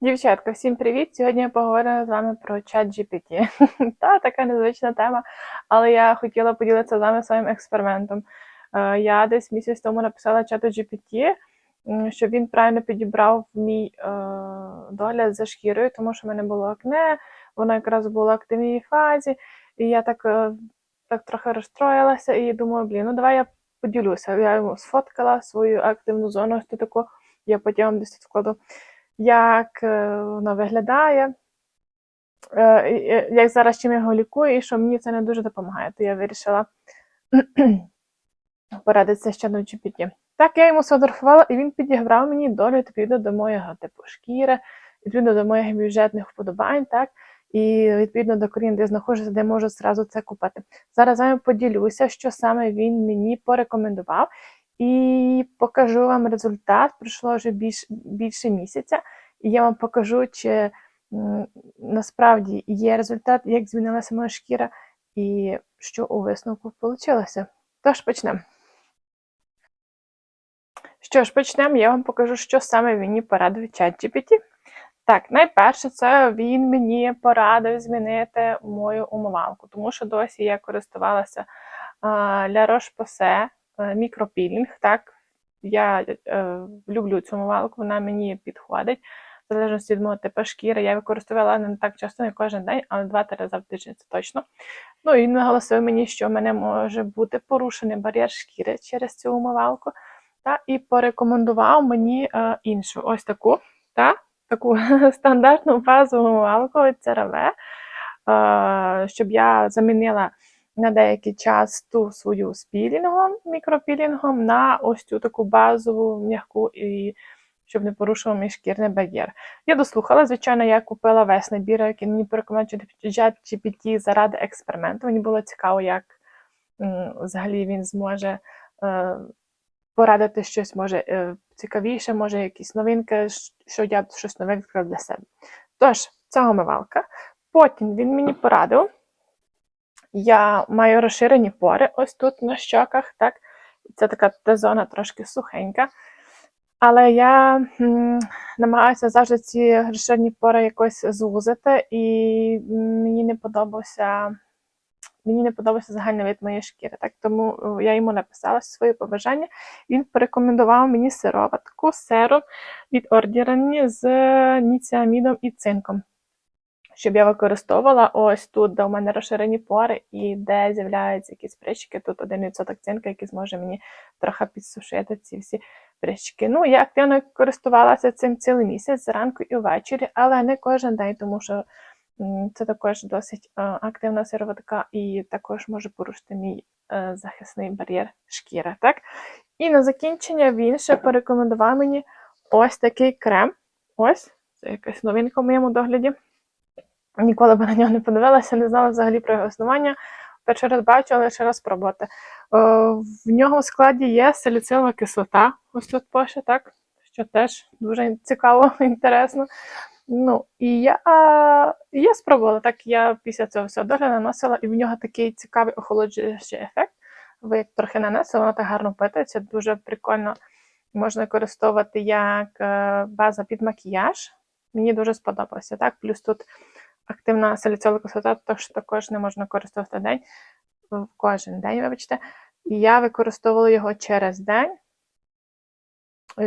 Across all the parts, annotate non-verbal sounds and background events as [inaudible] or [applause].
Дівчатка, всім привіт! Сьогодні я поговорю з вами про чат GPT. [laughs] Та така незвична тема, але я хотіла поділитися з вами своїм експериментом. Е, Я десь місяць тому написала чату GPT, щоб він правильно підібрав мій е, догляд за шкірою, тому що в мене було акне, воно якраз було в активній фазі, і я так, е, так трохи розстроїлася і думаю, блін, ну давай я поділюся. Я йому сфоткала свою активну зону, ось таку, я потім десь вкладу як е, воно виглядає, е, як зараз чим я його лікую, і що мені це не дуже допомагає. То я вирішила [clears throat] порадитися ще на GPT. Так, я йому сфотографувала, і він підіграв мені долю відповідно до моєго типу шкіри, відповідно до моїх бюджетних вподобань, так, і відповідно до країн, де знаходжуся, де можу зразу це купити. Зараз з вами поділюся, що саме він мені порекомендував, і покажу вам результат. Пройшло вже більш, більше місяця, і я вам покажу, чи насправді є результат, як змінилася моя шкіра, і що у висновку вийшло. Тож почнемо. Що ж, почнемо, я вам покажу, що саме мені порадив чат. Так, найперше, це він мені порадив змінити мою умивалку, тому що досі я користувалася а, La Roche-Posay е, мікропілінг. Так, я е, люблю цю умивалку, вона мені підходить. В залежності від мого типу шкіри, я використовувала не так часто, не кожен день, але два-три рази в тиждень це точно. Ну і наголосив мені, що в мене може бути порушений бар'єр шкіри через цю умивалку. Та, і порекомендував мені е, іншу ось таку, та, таку [laughs] стандартну базову умивалку від CeraVe, е, щоб я замінила на деякий час ту свою з пілінгом, мікропілінгом на ось цю таку базову м'яку і щоб не порушував мій шкірний бар'єр. Я дослухала, звичайно, я купила весь набір, який мені порекомендує GPT заради експерименту. Мені було цікаво, як взагалі він зможе е, порадити щось, може е, цікавіше, може якісь новинки, що я щось нове відкрив для себе. Тож, ця омивалка. Потім він мені порадив. Я маю розширені пори ось тут на щоках, так? Це така та зона трошки сухенька. Але я м, намагаюся завжди ці розширені пори якось звузити, і мені не подобався. Мені не подобався загальний вид моєї шкіри, так тому е, я йому написала свої побажання. Він порекомендував мені сироватку серум від Ордірані з ніціамідом і цинком, щоб я використовувала ось тут, де у мене розширені пори і де з'являються якісь прищики. Тут 1% цинка, який зможе мені трохи підсушити ці всі прищики. Ну, я активно користувалася цим цілий місяць зранку і ввечері, але не кожен день, тому що це також досить е, активна сироватка і також може порушити мій е, захисний бар'єр шкіри. Так? І на закінчення він ще порекомендував мені ось такий крем. Ось, це якась новинка в моєму догляді. Ніколи б на нього не подивилася, не знала взагалі про його існування. Перший раз бачу, але ще раз спробувати. Е, В нього в складі є саліцилова кислота. Ось тут пише, так? Що теж дуже цікаво, [laughs] інтересно. Ну, і я, я спробувала. Так, я після цього всього догляду наносила, і в нього такий цікавий охолоджуючий ефект. Ви як трохи нанесли, воно так гарно впитується, дуже прикольно можна використовувати як е, база під макіяж. Мені дуже сподобалося. Так? Плюс тут активна саліцилова кислота, тож також не можна користувати день, кожен день, вибачте. І я використовувала його через день,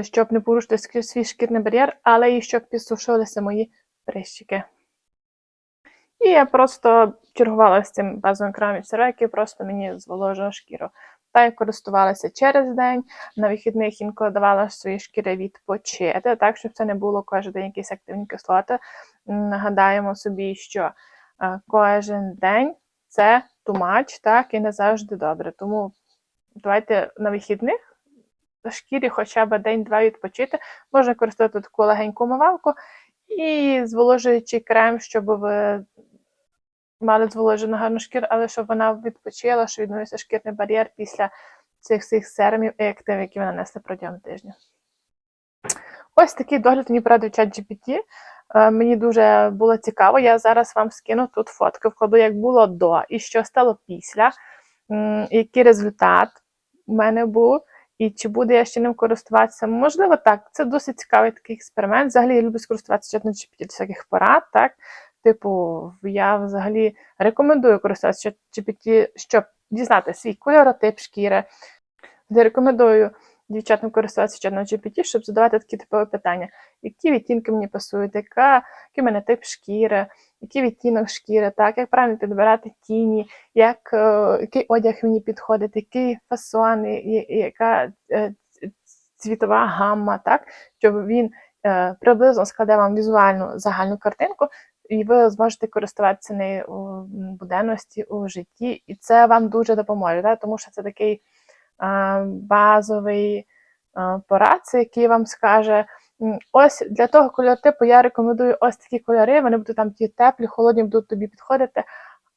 щоб не порушити свій шкірний бар'єр, але і щоб підсушилися мої прищики. І я просто чергувала з цим базовим кремом від CeraVe, який просто мені зволожував шкіру. Та я користувалася через день, на вихідних інколи давала своїй шкірі відпочити, так, щоб це не було кожен день якісь активні кислоти. Нагадаємо собі, що е, кожен день це much, так, і не завжди добре. Тому давайте на вихідних шкірі хоча б день-два відпочити. Можна користувати таку легеньку умивалку і зволожуючий крем, щоб мали зволожену гарну шкіру, але щоб вона відпочила, щоб відновився шкірний бар'єр після цих всіх серумів і активів, які ви нанесли протягом тижня. Ось такий догляд мені порадив чат GPT. Е, Мені дуже було цікаво. Я зараз вам скину тут фотки, вкладу, як було до і що стало після, який результат у мене був. І чи буде я ще ним користуватися? Можливо, так. Це досить цікавий такий експеримент. Взагалі я люблю скористуватися чатом GPT для всяких порад, так? Типу, я взагалі рекомендую користуватися GPT, щоб дізнати свій кольоротип шкіри. Я рекомендую дівчатам користуватися чатом GPT, щоб задавати такі типові питання, які відтінки мені пасують, яка, який в мене тип шкіри, який відтінок шкіри, так, як правильно підбирати тіні, як, е, який одяг мені підходить, який фасон, яка е, цвітова гамма, так, щоб він е, приблизно складе вам візуальну загальну картинку, і ви зможете користуватися нею у буденності, у житті, і це вам дуже допоможе, так? тому що це такий базовий порадце, який вам скаже. Ось для того кольоротипу я рекомендую ось такі кольори. Вони будуть там ті теплі, холодні будуть тобі підходити.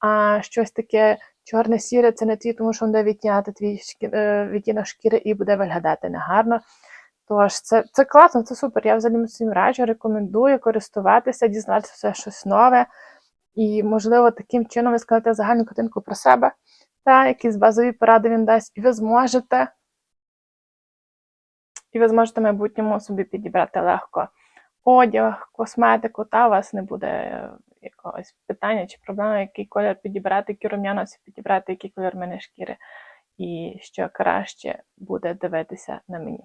А щось таке чорне сіре це не твій, тому що буде відтіняти твій е, відтінок шкіри і буде виглядати негарно. Тож це, це класно, це супер. Я взагалі всім раджу, рекомендую користуватися, дізнатися все щось нове. І, можливо, таким чином ви скажете загальну картинку про себе, та якісь базові поради він дасть, і ви зможете. І ви зможете в майбутньому собі підібрати легко одяг, косметику, та у вас не буде е, якогось питання чи проблеми, який колір підібрати, які рум'яноси підібрати, який колір мене шкіри, і що краще буде дивитися на мені.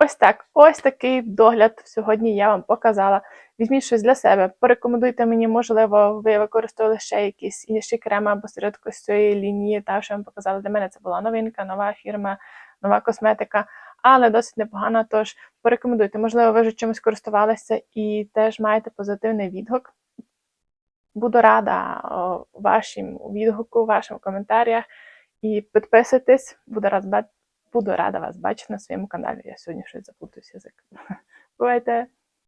Ось так, ось такий догляд сьогодні я вам показала. Візьміть щось для себе, порекомендуйте мені, можливо, ви використовували ще якісь інші креми або середку з цієї лінії, та що вам показала. Для мене це була новинка, нова фірма, нова косметика, але досить непогана. Тож порекомендуйте, можливо, ви вже чимось користувалися і теж маєте позитивний відгук. Буду рада вашим відгуку, вашим коментарях. І підписуйтесь, буду рад ба- буду рада вас бачити на своєму каналі. Я сьогодні щось заплутався язик. [laughs] Бувайте!